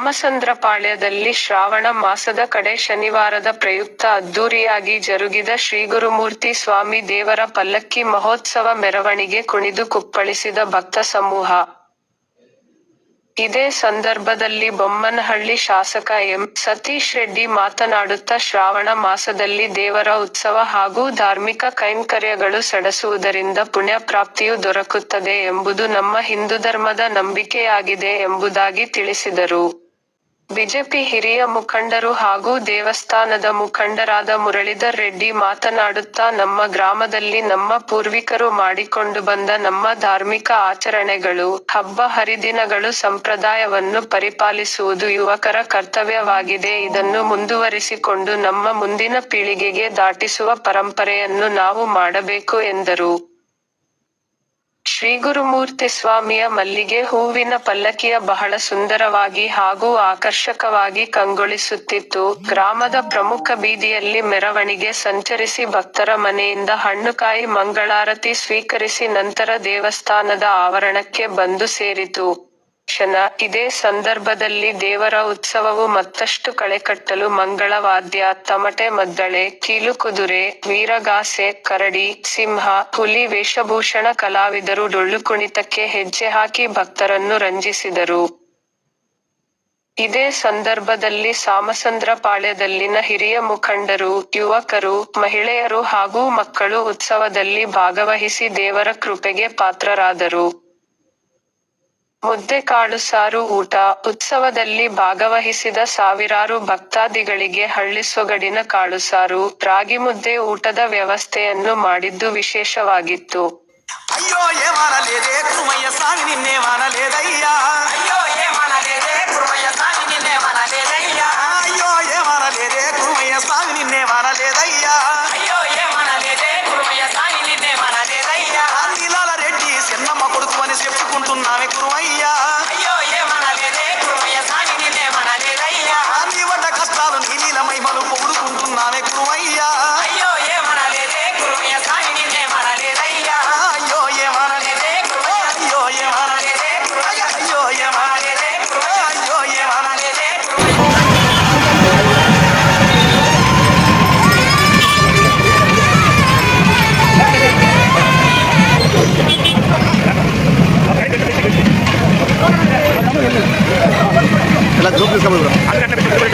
ಸಾಮಸಂದ್ರಪಾಳ್ಯದಲ್ಲಿ ಶ್ರಾವಣ ಮಾಸದ ಕಡೆ ಶನಿವಾರದ ಪ್ರಯುಕ್ತ ಅದ್ದೂರಿಯಾಗಿ ಜರುಗಿದ ಶ್ರೀಗುರುಮೂರ್ತಿ ಸ್ವಾಮಿ ದೇವರ ಪಲ್ಲಕ್ಕಿ ಮಹೋತ್ಸವ ಮೆರವಣಿಗೆ ಕುಣಿದು ಕುಪ್ಪಳಿಸಿದ ಭಕ್ತ ಸಮೂಹ. ಇದೇ ಸಂದರ್ಭದಲ್ಲಿ ಬೊಮ್ಮನಹಳ್ಳಿ ಶಾಸಕ ಎಂ. ಸತೀಶ್ ರೆಡ್ಡಿ ಮಾತನಾಡುತ್ತಾ ಶ್ರಾವಣ ಮಾಸದಲ್ಲಿ ದೇವರ ಉತ್ಸವ ಹಾಗೂ ಧಾರ್ಮಿಕ ಕೈಂಕರ್ಯಗಳು ಸಡಸುವುದರಿಂದ ಪುಣ್ಯ ಪ್ರಾಪ್ತಿಯು ದೊರಕುತ್ತದೆ ಎಂಬುದು ನಮ್ಮ ಹಿಂದೂ ಧರ್ಮದ ನಂಬಿಕೆಯಾಗಿದೆ ಎಂಬುದಾಗಿ ತಿಳಿಸಿದರು. ಬಿಜೆಪಿ ಹಿರಿಯ ಮುಖಂಡರು ಹಾಗೂ ದೇವಸ್ಥಾನದ ಮುಖಂಡರಾದ ಮುರಳೀಧರ್ ರೆಡ್ಡಿ ಮಾತನಾಡುತ್ತಾ ನಮ್ಮ ಗ್ರಾಮದಲ್ಲಿ ನಮ್ಮ ಪೂರ್ವಿಕರು ಮಾಡಿಕೊಂಡು ಬಂದ ನಮ್ಮ ಧಾರ್ಮಿಕ ಆಚರಣೆಗಳು, ಹಬ್ಬ ಹರಿದಿನಗಳು ಸಂಪ್ರದಾಯವನ್ನು ಪರಿಪಾಲಿಸುವುದು ಯುವಕರ ಕರ್ತವ್ಯವಾಗಿದೆ. ಇದನ್ನು ಮುಂದುವರಿಸಿಕೊಂಡು ನಮ್ಮ ಮುಂದಿನ ಪೀಳಿಗೆಗೆ ದಾಟಿಸುವ ಪರಂಪರೆಯನ್ನು ನಾವು ಮಾಡಬೇಕು ಎಂದರು. ಶ್ರೀಗುರುಮೂರ್ತಿ ಸ್ವಾಮಿಯ ಮಲ್ಲಿಗೆ ಹೂವಿನ ಪಲ್ಲಕ್ಕಿಯ ಬಹಳ ಸುಂದರವಾಗಿ ಹಾಗೂ ಆಕರ್ಷಕವಾಗಿ ಕಂಗೊಳಿಸುತ್ತಿತ್ತು ಗ್ರಾಮದ ಪ್ರಮುಖ ಬೀದಿಯಲ್ಲಿ ಮೆರವಣಿಗೆ ಸಂಚರಿಸಿ ಭಕ್ತರ ಮನೆಯಿಂದ ಹಣ್ಣುಕಾಯಿ ಮಂಗಳಾರತಿ ಸ್ವೀಕರಿಸಿ ನಂತರ ದೇವಸ್ಥಾನದ ಆವರಣಕ್ಕೆ ಬಂದು ಸೇರಿತು. ಕ್ಷಣ ಇದೇ ಸಂದರ್ಭದಲ್ಲಿ ದೇವರ ಉತ್ಸವವು ಮತ್ತಷ್ಟು ಕಳೆಕಟ್ಟಲು ಮಂಗಳವಾದ್ಯ, ತಮಟೆ ಮದ್ದಳೆ ಕೀಲುಕುದುರೆ ವೀರಗಾಸೆ, ಕರಡಿ, ಸಿಂಹ, ಹುಲಿ, ವೇಷಭೂಷಣ ಕಲಾವಿದರು ಡೊಳ್ಳು ಕುಣಿತಕ್ಕೆ ಹೆಜ್ಜೆ ಹಾಕಿ ಭಕ್ತರನ್ನು ರಂಜಿಸಿದರು. ಇದೇ ಸಂದರ್ಭದಲ್ಲಿ ಸಾಮಸಂದ್ರಪಾಳ್ಯದಲ್ಲಿನ ಹಿರಿಯ ಮುಖಂಡರು, ಯುವಕರು, ಮಹಿಳೆಯರು ಹಾಗೂ ಮಕ್ಕಳು ಉತ್ಸವದಲ್ಲಿ ಭಾಗವಹಿಸಿ ದೇವರ ಕೃಪೆಗೆ ಪಾತ್ರರಾದರು. ಮುದ್ದೆ ಕಾಳು ಸಾರು ಊಟ ಉತ್ಸವದಲ್ಲಿ ಭಾಗವಹಿಸಿದ ಸಾವಿರಾರು ಭಕ್ತಾದಿಗಳಿಗೆ ಹಳ್ಳಿಸೊಗಡಿನ ಕಾಳುಸಾರು ರಾಗಿ ಮುದ್ದೆ ಊಟದ ವ್ಯವಸ್ಥೆಯನ್ನು ಮಾಡಿದ್ದು ವಿಶೇಷವಾಗಿತ್ತು అయ్యో ఏమనలేదే కుమయ్య స్వామి నిన్నేమనలేదయ్యా అయ్యో ఏమనలేదే కుర్మయ్య స్వామి भावे गुरुवाई বলবো আপনার একটা